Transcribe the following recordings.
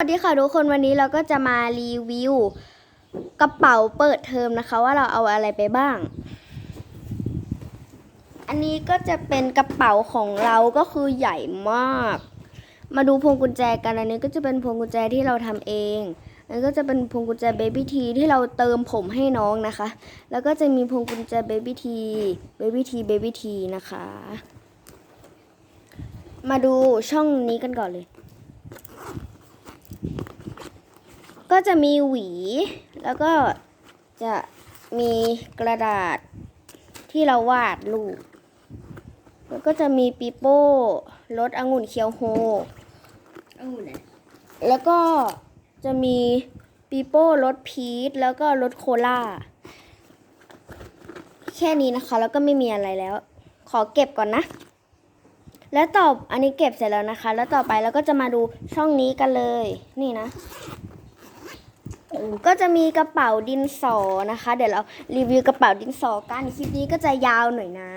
สวัสดีค่ะทุกคนวันนี้เราก็จะมารีวิวกระเป๋าเปิดเทอมนะคะ ว่าเราเอาอะไรไปบ้าง อันนี้ก็จะเป็นกระเป๋าของเราก็คือใหญ่มาก มาดูพวงกุญแจกันอันนี้ก็จะเป็นพวงกุญแจที่เราทำเองอันนี้ก็จะเป็นพวงกุญแจเบบี้ทีที่เราเติมผมให้น้องนะคะ แล้วก็จะมีพวงกุญแจเบบี้ทีเบบี้ทีเบบี้ทีนะคะ มาดูช่องนี้กันก่อนเลย ก็จะมีหวี แล้วก็จะมีกระดาษที่เราวาดรูปแล้วก็จะมีปีโป้รสองุ่นเคียวโฮองุ่นแล้วก็จะมีปีโป้รสพีชแล้วก็รสโคลาแค่นี้นะคะ แล้วก็ไม่มีอะไรแล้ว ขอเก็บก่อนนะ แล้วต่ออันนี้เก็บเสร็จแล้วนะคะ แล้วต่อไปเราก็จะมาดูช่องนี้กันเลย นี่นะ ก็จะมีกระเป๋าดินสอนะคะ เดี๋ยวเรารีวิวกระเป๋าดินสอกันคลิปนี้ก็จะยาวหน่อยนะ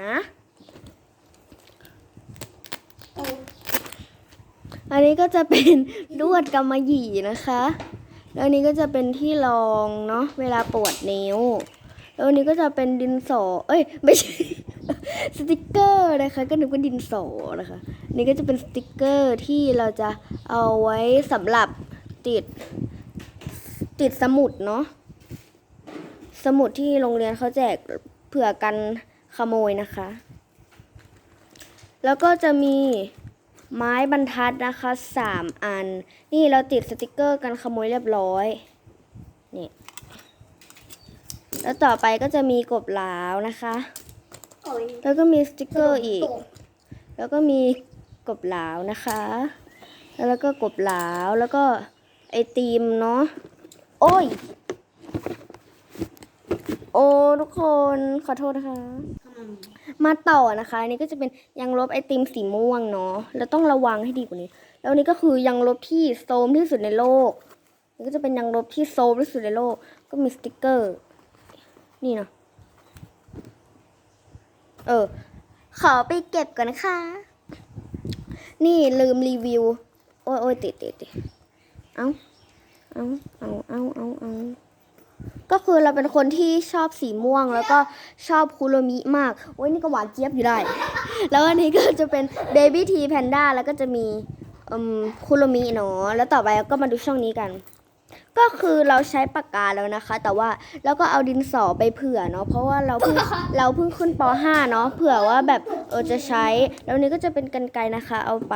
อันนี้ก็จะเป็นลวดกำมะหยี่นะคะ แล้วนี้ก็จะเป็นที่รองเนาะเวลาปวดนิ้ว แล้วนนี้ก็จะเป็นดินสอ เอ้ย ไม่ใช่ สติกเกอร์นะคะ ก็นึกว่าดินสอนะคะ นี่ก็จะเป็นสติกเกอร์ที่เราจะเอาไว้สำหรับติดติดสมุดเนาะสมุดที่โรงเรียนเขาแจกเผื่อกันขโมยนะคะ แล้วก็จะมีไม้บรรทัดนะคะสามอัน นี่เราติดสติกเกอร์กันขโมยเรียบร้อยนี่แล้วต่อไปก็จะมีกบหลาวนะคะ แล้วก็มีสติกเกอร์อีก แล้วก็มีกบหลาวนะคะ แล้วก็กบหลาว แล้วก็ไอติมเนาะ โอ้ย โอ้ทุกคนขอโทษนะคะ มาต่อนะคะอันนี้ก็จะเป็นยังลบไอติมสีม่วงเนาะ แล้วต้องระวังให้ดีกว่านี้ แล้วนนี้ก็คือยังลบที่โซมที่สุดในโลก นี่ก็จะเป็นยังลบที่โซมที่สุดในโลก ก็มีสติกเกอร์ นี่เนาะ เออ ขอไปเก็บก่อนนะคะนี่ลืมรีวิว โอ้ยโอ้ยติดติดติดเอาเอาเอาเอาเอาเอาก็คือเราเป็นคนที่ชอบสีม่วงแล้วก็ชอบคุโรมิมากโอ้ยนี่ก็หวานเจี๊ยบอยู่ได้ แล้วอันนี้ก็จะเป็นเบบี้ทีแพนด้าแล้วก็จะมีอืมคุโรมิเนาะแล้วต่อไปก็มาดูช่องนี้กัน ก็คือเราใช้ปากกาแล้วนะคะ แต่ว่าเราก็เอาดินสอไปเผื่อเนาะเพราะว่าเราเพิ่งเราเพิ่งขึ้นป .5 เนาะเผื่อว่าแบบเออจะใช้ แล้วนี้ก็จะเป็นกันไกรนะคะ เอาไป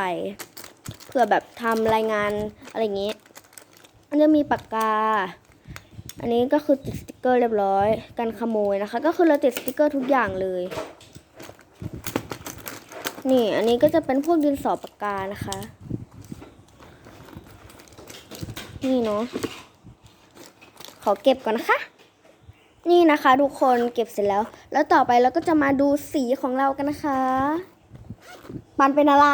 เผื่อแบบทำรายงานอะไรอย่างงี้มันจะมีปากกา อันนี้ก็คือติดสติกเกอร์เรียบร้อยกันขโมยนะคะ ก็คือเราติดสติกเกอร์ทุกอย่างเลยนี่อันนี้ก็จะเป็นพวกดินสอปากกานะคะ นี่เนาะขอเก็บก่อนนะคะ นี่นะคะ ทุกคนเก็บเสร็จแล้ว แล้วต่อไปเราก็จะมาดูสีของเรากันนะคะปันเป็นอะไร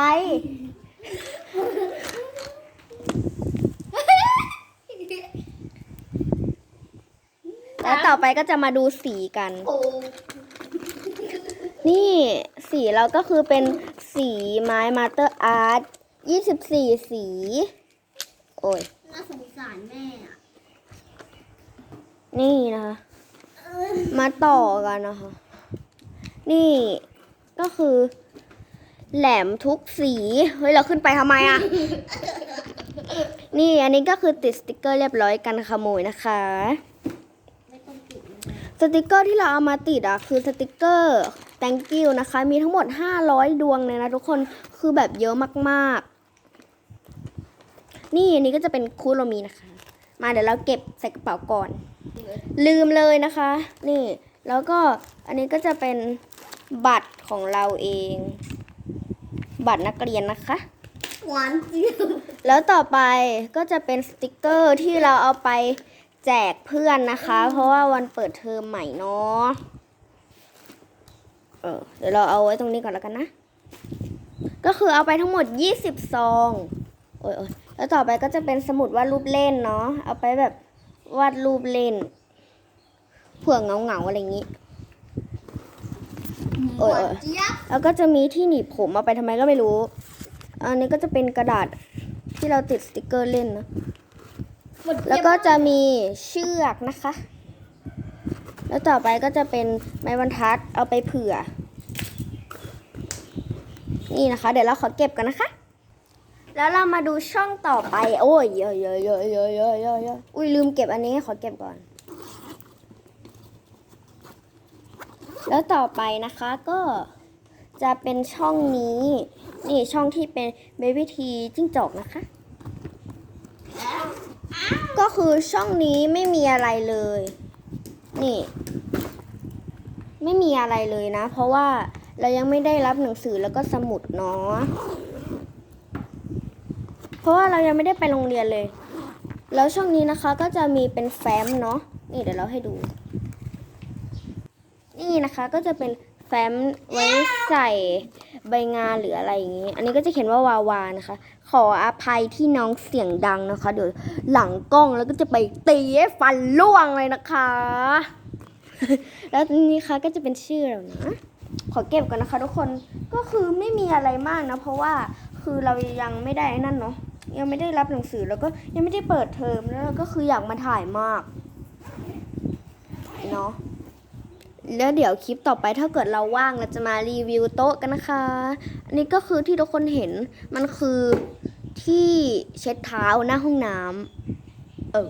แล้วต่อไปก็จะมาดูสีกันโอ้นี่สีเราก็คือเป็นสีไม้มาสเตอร์อาร์ต24สี โอ้ยน่าสงสารแม่อะนี่นะคะมาต่อกันนะคะ นี่ก็คือ แหลมทุกสี เฮ้ย เราขึ้นไปทำไมอะ นี่อันนี้ก็คือติดสติกเกอร์เรียบร้อยกันขโมยนะคะ ไม่ต้องติดนะสติกเกอร์ที่เราเอามาติดอะคือสติกเกอร์ thank you นะคะ มีทั้งหมด 500 ดวงเลยนะทุกคนคือแบบเยอะมากๆ นี่อันนี้ก็จะเป็นคูโรมีนะคะ มาเดี๋ยวเราเก็บใส่กระเป๋าก่อน ลืมเลยนะคะ นี่แล้วก็อันนี้ก็จะเป็นบัตรของเราเอง บัตรนักเรียนนะคะหวานจี๊ยบแล้วต่อไปก็จะเป็นสติกเกอร์ที่เราเอาไปแจกเพื่อนนะคะ เพราะว่าวันเปิดเทอมใหม่เนาะเออเดี๋ยวเราเอาไว้ตรงนี้ก่อนแล้วกันนะ ก็คือเอาไปทั้งหมด 20 ซอง โอ้ยโอ้ยแล้วต่อไปก็จะเป็นสมุดวาดรูปเล่นเนาะ เอาไปแบบวาดรูปเล่นเผื่อเงาเงาๆอะไรอย่างนี้หวานเจี๊ยบแล้วก็จะมีที่หนีบผมเอาไปทำไมก็ไม่รู้ อันนี้ก็จะเป็นกระดาษที่เราติดสติกเกอร์เล่นนะหมดแล้วก็จะมีเชือกนะคะ แล้วต่อไปก็จะเป็นไม้บรรทัดเอาไปเผื่อ นี่นะคะ เดี๋ยวเราขอเก็บกันนะคะ แล้วเรามาดูช่องต่อไป โอ้ยเยอะเยอะเยอะเยอะเยอะเยอะเยอะอุ้ยลืมเก็บอันนี้ขอเก็บก่อน แล้วต่อไปนะคะก็จะเป็นช่องนี้ นี่ช่องที่เป็นเบบี้ทีจิ้งจอกนะคะ ก็คือช่องนี้ไม่มีอะไรเลย นี่ ไม่มีอะไรเลยนะ เพราะว่าเรายังไม่ได้รับหนังสือแล้วก็สมุดเนาะ เพราะว่าเรายังไม่ได้ไปโรงเรียนเลย แล้วช่องนี้นะคะก็จะมีเป็นแฟ้มเนาะนี่เดี๋ยวเราให้ดู นี่นะคะก็จะเป็นแฟ้มไว้ใส่ใบงานหรืออะไรอย่างนี้ อันนี้ก็จะเขียนว่าวาวานะคะ ขออภัยที่น้องเสียงดังนะคะ เดี๋ยวหลังกล้องแล้วก็จะไปตีให้ฟันล่วงเลยนะคะ แล้วนี่คะก็จะเป็นชื่อเรานะขอเก็บก่อนนะคะทุกคนก็คือไม่มีอะไรมากนะ เพราะว่าคือเรายังไม่ได้นั่นเนาะ ยังไม่ได้รับหนังสือแล้วก็ยังไม่ได้เปิดเทอมแล้วก็คืออยากมาถ่ายมากเนาะแล้วเดี๋ยวคลิปต่อไปถ้าเกิดเราว่างเราจะมารีวิวโต๊ะกันนะคะอันนี้ก็คือที่ทุกคนเห็นมันคือที่เช็ดเท้าหน้าห้องน้ำเออ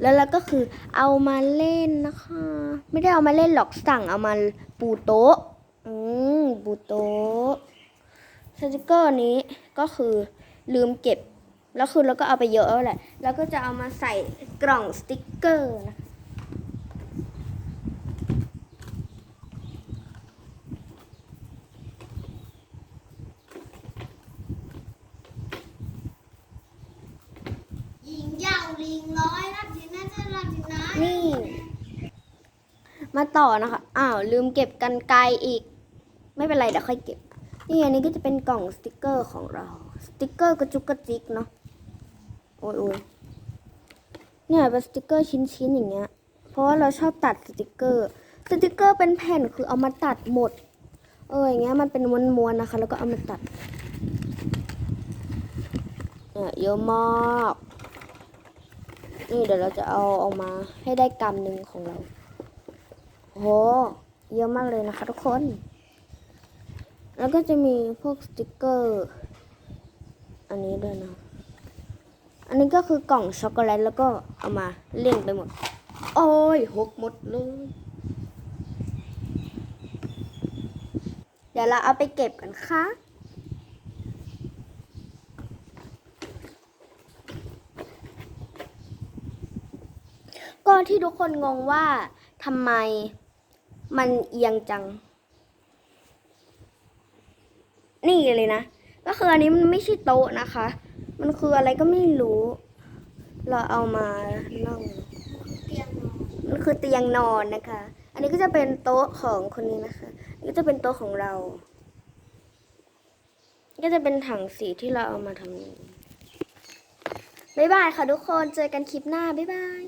แล้วเราก็คือเอามาเล่นนะคะ ไม่ได้เอามาเล่นหรอกสั่งเอามาปูโต๊ะอืมปูโต๊ะสติกเกอร์นี้ก็คือลืมเก็บ แล้วคือเราก็เอาไปเยอะแล้วแหละ แล้วก็จะเอามาใส่กล่องสติกเกอร์นะคะยิงยาวลิงร้อยรับสินะจะรับสินะนี่ มาต่อนะคะ อ้าว ลืมเก็บกันไกลอีก ไม่เป็นไรเดี๋ยวค่อยเก็บ นี่อันนี้ก็จะเป็นกล่องสติกเกอร์ของเรา สติกเกอร์กระจุกกระจิกเนาะ โอ้ยโอยเนี่ยเป็นสติกเกอร์ชิ้นๆอย่างเงี้ย เพราะว่าเราชอบตัดสติกเกอร์ สติกเกอร์เป็นแผ่นคือเอามาตัดหมด เอออย่างเงี้ยมันเป็นม้วนๆนะคะ แล้วก็เอามาตัดเนี่ยเยอะมากนี่เดี๋ยวเราจะเอาออกมาให้ได้กำหนึ่งของเราโหเยอะมากเลยนะคะทุกคน แล้วก็จะมีพวกสติกเกอร์ อันนี้ด้วยนะ อันนี้ก็คือกล่องช็อกโกแลตแล้วก็เอามาเล่นไปหมด โอ้ยหกหมดเลย เดี๋ยวเราเอาไปเก็บกันค่ะก็ที่ทุกคนงงว่าทำไมมันเอียงจัง นี่เลยนะ ก็คืออันนี้มันไม่ใช่โต๊ะนะคะ มันคืออะไรก็ไม่รู้ เราเอามานั่งเตียงนอนมันคือเตียงนอนนะคะ อันนี้ก็จะเป็นโต๊ะของคนนี้นะคะอันนี้ก็จะเป็นโต๊ะของเรา ก็จะเป็นถังสีที่เราเอามาทำบ๊ายบายค่ะทุกคน เจอกันคลิปหน้า บ๊ายบาย